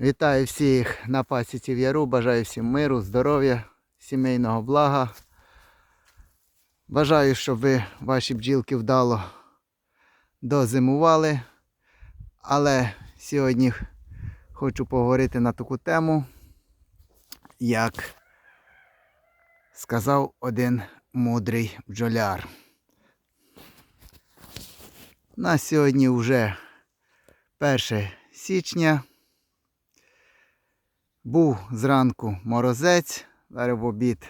Вітаю всіх на пасіці в Яру. Бажаю всім миру, здоров'я, сімейного блага. Бажаю, щоб ви ваші бджілки вдало дозимували. Але сьогодні хочу поговорити на таку тему, як сказав один мудрий бджоляр. У нас сьогодні вже 1 січня. Був зранку морозець, зараз в обід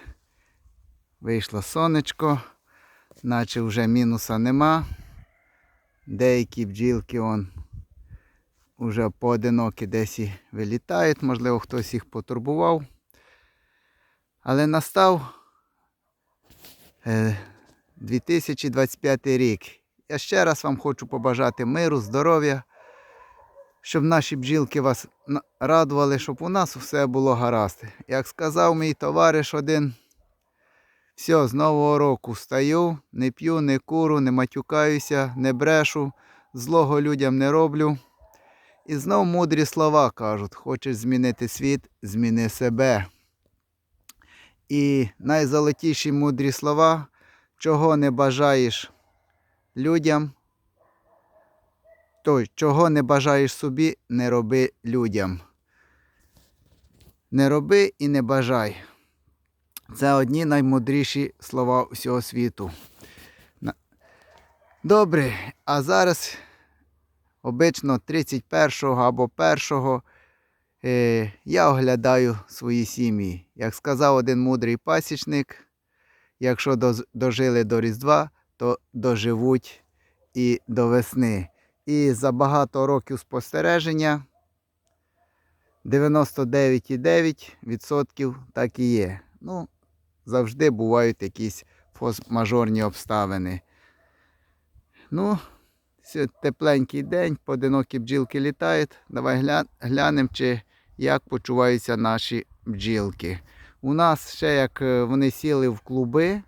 вийшло сонечко, наче вже мінуса нема. Деякі бджілки он вже поодинокі десь і вилітають, можливо, хтось їх потурбував. Але настав е, 2025 рік. Я ще раз вам хочу побажати миру, здоров'я щоб наші бджілки вас радували, щоб у нас все було гаразд. Як сказав мій товариш один, все, з нового року встаю, не п'ю, не куру, не матюкаюся, не брешу, злого людям не роблю. І знов мудрі слова кажуть: хочеш змінити світ, зміни себе. І найзолотіші мудрі слова, чого не бажаєш людям, той, чого не бажаєш собі, не роби людям. Не роби і не бажай. Це одні наймудріші слова всього світу. Добре, а зараз обично 31 або 1 е, я оглядаю свої сім'ї. Як сказав один мудрий пасічник, якщо дожили до Різдва, то доживуть і до весни. І за багато років спостереження 99,9% так і є. Ну, завжди бувають якісь форс-мажорні обставини. Ну, тепленький день, поодинокі бджілки літають. Давай глянемо, чи як почуваються наші бджілки. У нас ще як е, вони сіли в клуби,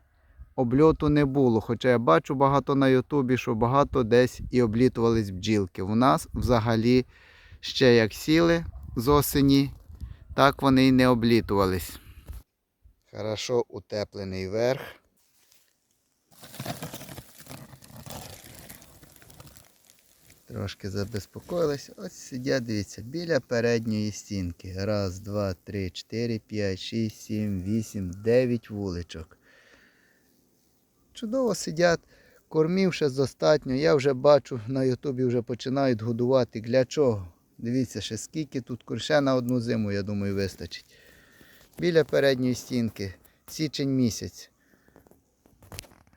обльоту не було. Хоча я бачу багато на Ютубі, що багато десь і облітувались бджілки. У нас взагалі ще як сіли з осені, так вони і не облітувались. Хорошо утеплений верх. Трошки забезпокоїлись. Ось сидять, дивіться, біля передньої стінки. Раз, два, три, чотири, п'ять, шість, сім, вісім, дев'ять вуличок. Чудово сидять, кормів ще достатньо. Я вже бачу, на Ютубі вже починають годувати. Для чого? Дивіться, ще скільки тут курше на одну зиму, я думаю, вистачить. Біля передньої стінки. Січень місяць.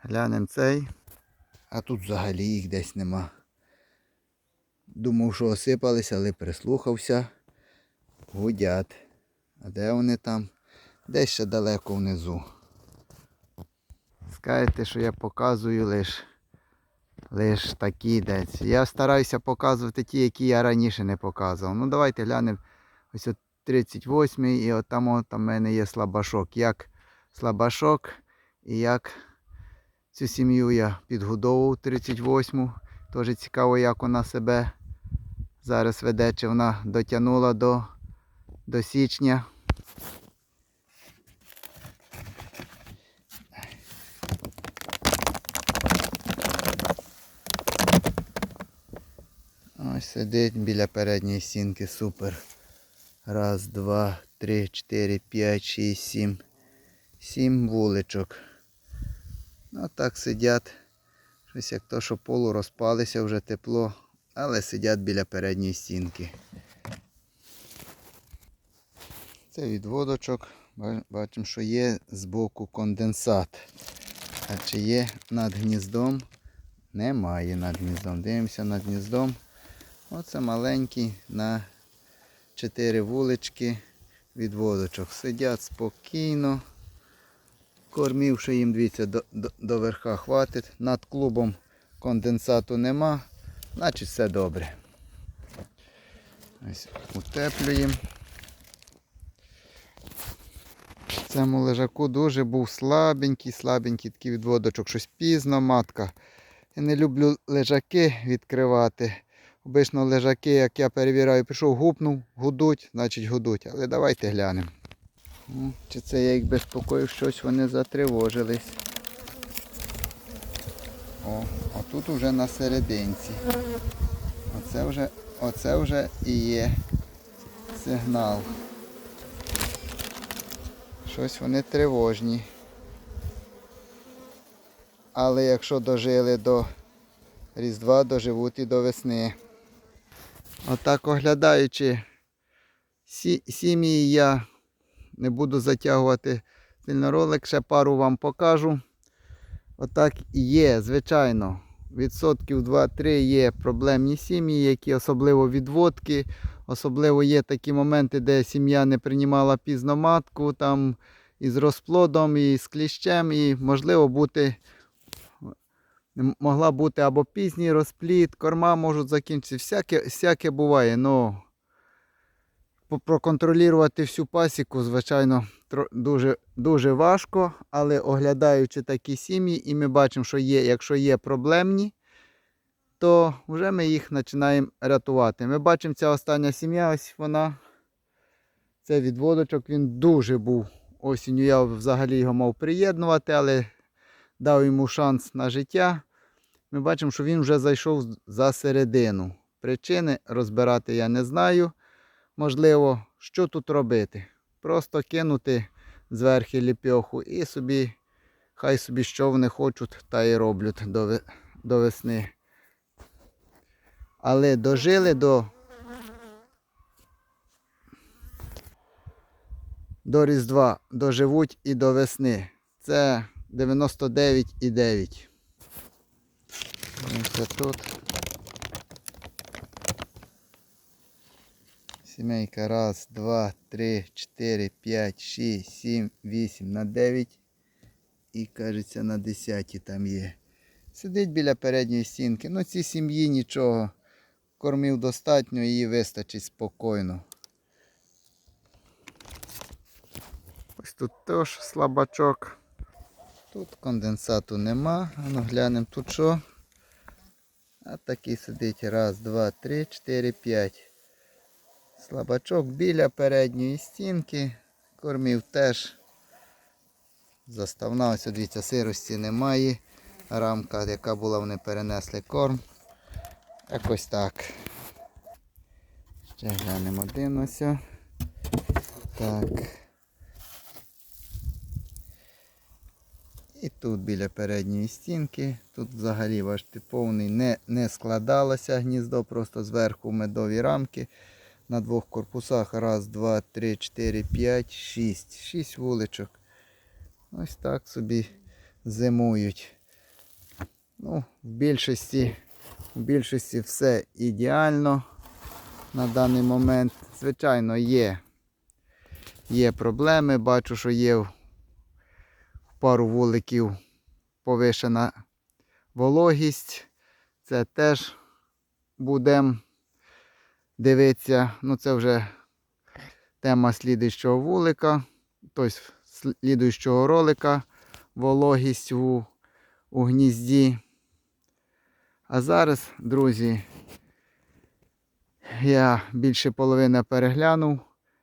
Глянемо цей. А тут взагалі їх десь нема. Думав, що осипались, але прислухався. Гудять. А де вони там? Десь ще далеко внизу. Скажете, що я показую лише лиш такі десь. Я стараюся показувати ті, які я раніше не показував. Ну давайте глянемо. Ось от 38 і от там от, в мене є слабашок. Як слабашок і як цю сім'ю я підгодовував 38-му. Теж цікаво, як вона себе зараз веде, чи вона дотягнула до, до січня. Ось сидить біля передньої стінки, супер. Раз, два, три, чотири, п'ять, шість, сім. Сім вуличок. Ну так сидять. Щось як то, що полу розпалися вже тепло, але сидять біля передньої стінки. Це відводочок. Бачимо, що є збоку конденсат. А чи є над гніздом? Немає над гніздом. Дивимося над гніздом. Оце маленький на 4 вулички відводочок. Сидять спокійно. Кормівши їм, дивіться, до, до, до верха хватить. Над клубом конденсату нема, значить все добре. Ось утеплюємо. Цьому лежаку дуже був слабенький, слабенький такий відводочок, щось пізно матка. Я не люблю лежаки відкривати. Обично лежаки, як я перевіряю, пішов, гупнув, гудуть, значить гудуть. Але давайте глянемо. Чи це я їх безпокоїв, щось вони затривожились. О, а тут уже на серединці. Оце вже, оце вже і є сигнал. Щось вони тривожні. Але якщо дожили до Різдва, доживуть і до весни. Отак оглядаючи сім'ї, я не буду затягувати сильно ролик, ще пару вам покажу. Отак і є, звичайно. Відсотків 2-3 є проблемні сім'ї, які особливо відводки. Особливо є такі моменти, де сім'я не приймала пізно матку, там із розплодом, і з кліщем, і можливо бути. Могла бути або пізній розплід, корма можуть закінчитися. Всяке, всяке буває. Ну, проконтролювати всю пасіку, звичайно, дуже, дуже важко, але оглядаючи такі сім'ї, і ми бачимо, що є, якщо є проблемні, то вже ми їх починаємо рятувати. Ми бачимо, ця остання сім'я, ось вона. Це відводочок, він дуже був осінню. Я взагалі його мав приєднувати, але дав йому шанс на життя. Ми бачимо, що він вже зайшов за середину. Причини розбирати я не знаю. Можливо, що тут робити? Просто кинути зверху ліпьоху і собі, хай собі що вони хочуть, та і роблять до, до весни. Але дожили до, до Різдва, доживуть і до весни. Це 99,9. Ось тут. Сімейка. Раз, два, три, чотири, п'ять, шість, сім, вісім, на дев'ять. І кажеться на десяті там є. Сидить біля передньої стінки. Ну цій сім'ї нічого. Кормів достатньо, її вистачить спокійно. Ось тут теж слабачок. Тут конденсату нема. Ну глянемо тут що. А такий сидить. Раз, два, три, чотири, п'ять. Слабачок біля передньої стінки. Кормів теж. Заставна, ось дивіться, сирості немає. Рамка, яка була, вони перенесли корм. Якось так. Ще глянемо один ось. Так. І тут біля передньої стінки. Тут взагалі бачите, повний не, не складалося гніздо, просто зверху медові рамки. На двох корпусах. Раз, два, три, чотири, п'ять, шість. Шість вуличок. Ось так собі зимують. Ну, в більшості, в більшості все ідеально на даний момент. Звичайно, є. Є проблеми. Бачу, що є пару вуликів повишена вологість. Це теж будемо дивитися. Ну, це вже тема слідуючого вулика, тобто слідуючого ролика, вологість у, у гнізді. А зараз, друзі, я більше половини переглянув.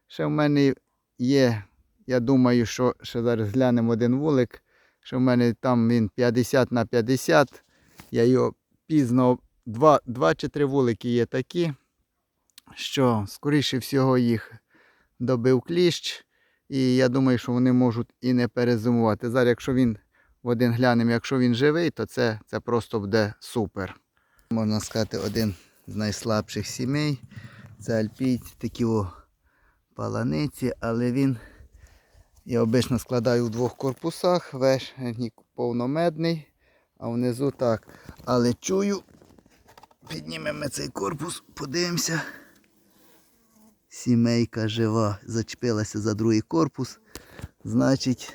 Ще в мене є, я думаю, що ще зараз глянемо один вулик. Що в мене там він 50 на 50. Я його пізно, два, два чи три вулики є такі, що, скоріше всього, їх добив кліщ. І я думаю, що вони можуть і не перезимувати. Зараз, якщо він в один глянемо, якщо він живий, то це, це просто буде супер. Можна сказати, один з найслабших сімей. Це альпійці, такі о паланиці, але він, я обично складаю в двох корпусах, верхній повномедний, а внизу так. Але чую, піднімемо цей корпус, подивимося. Сімейка жива, зачепилася за другий корпус. Значить,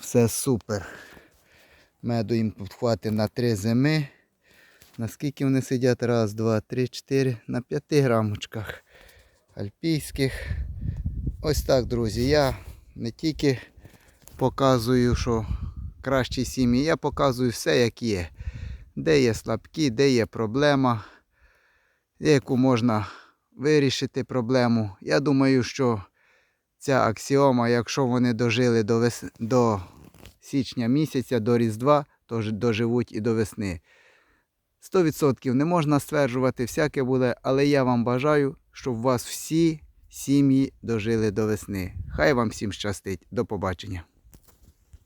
все супер. Меду їм підхватив на три зими. Наскільки вони сидять? Раз, два, три, чотири. На п'яти грамочках альпійських. Ось так, друзі. Я не тільки показую, що кращі сім'ї, я показую все, як є. Де є слабкі, де є проблема. яку можна вирішити проблему. Я думаю, що ця аксіома, якщо вони дожили до, вес... до січня місяця, до Різдва, то доживуть і до весни. 100% не можна стверджувати, всяке буде, але я вам бажаю, щоб у вас всі сім'ї дожили до весни. Хай вам всім щастить. До побачення.